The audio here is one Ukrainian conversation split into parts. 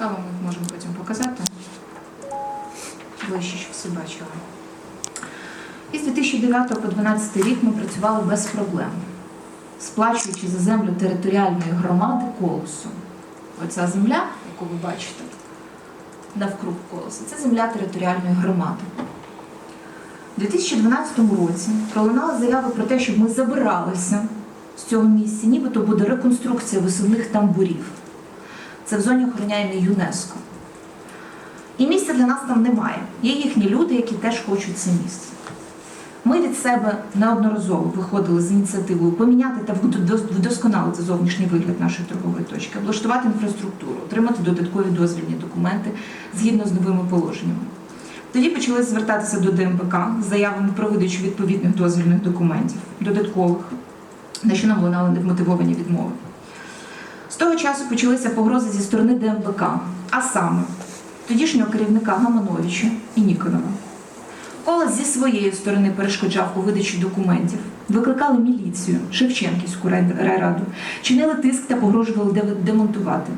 цікаво, ми можемо потім показати. Ближче, щоб всі бачили. І з 2009 по 2012 рік ми працювали без проблем, сплачуючи за землю територіальної громади колосу. Оця земля, яку ви бачите, навкруг колоса, це земля територіальної громади. У 2012 році пролунала заява про те, щоб ми забиралися з цього місця, нібито буде реконструкція висувних тамбурів. Це в зоні охороняємій ЮНЕСКО. І місця для нас там немає. Є їхні люди, які теж хочуть це місце. Ми від себе неодноразово виходили з ініціативою поміняти та вдосконалити зовнішній вигляд нашої торгової точки, облаштувати інфраструктуру, отримати додаткові дозвільні документи згідно з новими положеннями. Тоді почали звертатися до ДМБК з заявами про видачу відповідних дозвільних документів, додаткових, на що нам лунали невмотивовані відмови. Того часу почалися погрози зі сторони ДМБК, а саме тодішнього керівника Гамановича і Ніконова. Колос зі своєї сторони перешкоджав у видачі документів, викликали міліцію, Шевченківську райраду, чинили тиск та погрожували демонтувати.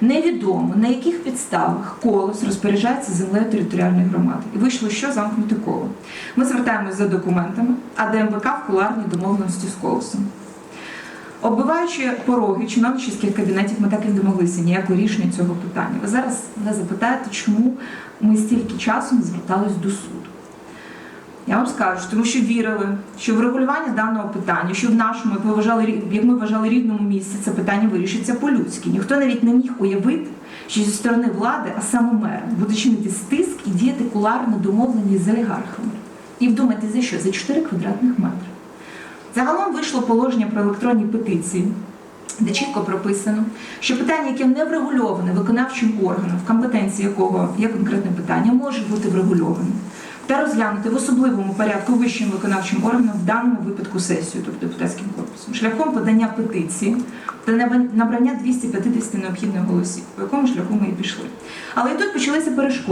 Невідомо на яких підставах колос розпоряджається землею територіальної громади. І вийшло що замкнути коло. Ми звертаємось за документами, а ДМБК в куларній домовленості з колосом. Оббиваючи пороги чиновницьких кабінетів, ми так і не домоглися ніякого рішення цього питання. Ви зараз мене запитаєте, чому ми стільки часу не звертались до суду. Я вам скажу, тому що вірили, що врегулювання даного питання, що в нашому, як ми вважали, як ми вважали рідному місці, це питання вирішиться по-людськи. Ніхто навіть не міг уявити, що зі сторони влади, а саме мер, буде чинити стиск і діяти куларно домовлені з олігархами. І вдумайте, за що? За 4 квадратних метри. Загалом вийшло положення про електронні петиції, де чітко прописано, що питання, яке не врегульоване виконавчим органом, в компетенції якого є конкретне питання, може бути врегульоване та розглянути в особливому порядку вищим виконавчим органом в даному випадку сесію, тобто депутатським корпусом, шляхом подання петиції та набрання 250 необхідних голосів, по якому шляху ми і пішли. Але і тут почалися перешкоди.